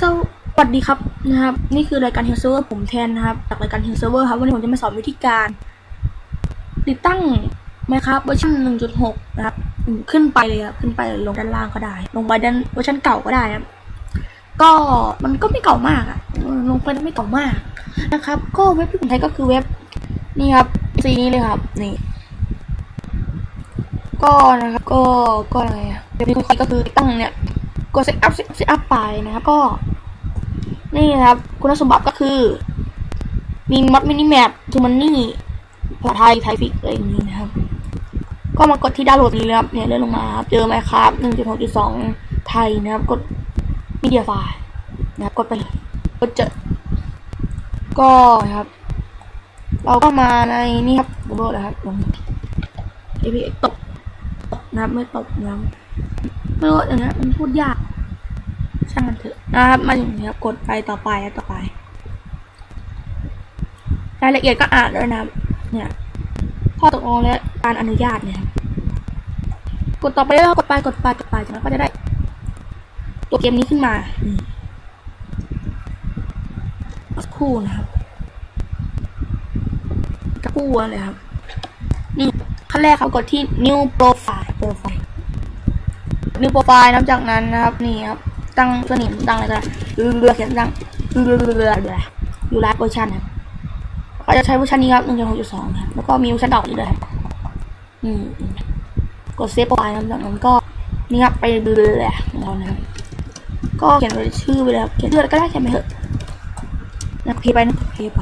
สวัสดีครับนะครับ นี่คือรายการ Heal Server ผมแทนนะครับ จากรายการ Heal Server ครับ วันนี้ผมจะมาสอนวิธีการ ติดตั้ง Minecraft เวอร์ชัน1.6 นะครับ ขึ้นไปเลยครับ ขึ้นไปลงด้านล่างก็ได้ ลงไปด้านเวอร์ชันเก่าก็ได้ครับ ก็มันก็ไม่เก่ามากอะลงไปไม่เก่ามากนะครับ ก็เว็บที่ผมใช้ก็คือเว็บนี่ครับซีนี้เลยครับ นี่ ก็นะครับ ก็ก็อะไรอะเว็บนี้ก็คือติดตั้งเนี่ย กด set up set set up ไปนะครับก็ นี่นะครับ คุณสมบัติก็คือ มีมัดมินิแมปทูมันนี่ภาษาไทยไทยฟิกอะไรอย่างนี้นะครับ ก็มากดที่ดาวน์โหลดนี้เลยครับเนี่ยเลื่อนลงมาครับเจอไหมครับ1.6.2ไทยนะครับ กดมีเดียไฟล์นะครับกดไปเลยกดเจอก็นะครับ เราก็มาในนี่ครับบูโรนะครับลง APX ตกตกนะครับไม่ตกนะครับไม่รู้อย่างเงี้ยมันพูดยาก ช่างมันเถอะนะครับมาอย่างนี้ครับกดไปต่อไปต่อไป รายละเอียดก็อ่านด้วยนะเนี่ยข้อตกลงและการอนุญาตเนี่ยครับกดต่อไปเรื่อยๆกดไปกดไปกดไปจากนั้นก็จะได้ ตัวเกมนี้ขึ้นมานี่สักครู่นะครับสักครู่เลยครับนี่ขั้นแรกครับกดที่ new profile profile new profile นับจากนั้นนะครับ นี่ครับ ตั้งตัวนี้ตั้งอะไรก็ได้เรือเขียนตั้งเรือเรือเรือเรืออยู่ไลฟ์เวอร์ชันครับก็จะใช้เวอร์ชันนี้ครับ1.6.2ครับแล้วก็มีเวอร์ชันดอกนี้ด้วยครับอืมกดเซฟโปรไฟล์ครับจากนั้นก็นี่ครับไปเรือเรือของเรานะครับก็เขียนชื่อไปแล้วเขียนชื่อก็ได้เขียนไปเถอะนะเพย์ไปนะเพย์ไป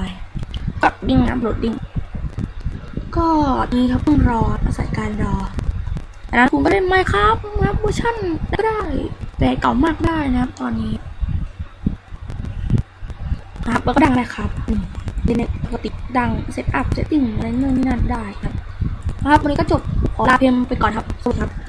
ก็ดิ้งนะโหลดดิ้งก็นี่ครับต้องรออาศัยการรออันนั้นคุณก็ได้ไหมครับรับเวอร์ชันก็ได้ แต่เก่ามากได้นะครับ ตอนนี้ ครับแล้วก็ดังเลยครับเดนเน็ตปกติดังเซตอัพเซตติ้งอะไรนู่นนี่นั่นได้ครับ ครับวันนี้ก็จบขอลาเพียงไปก่อนครับสวัสดีครับ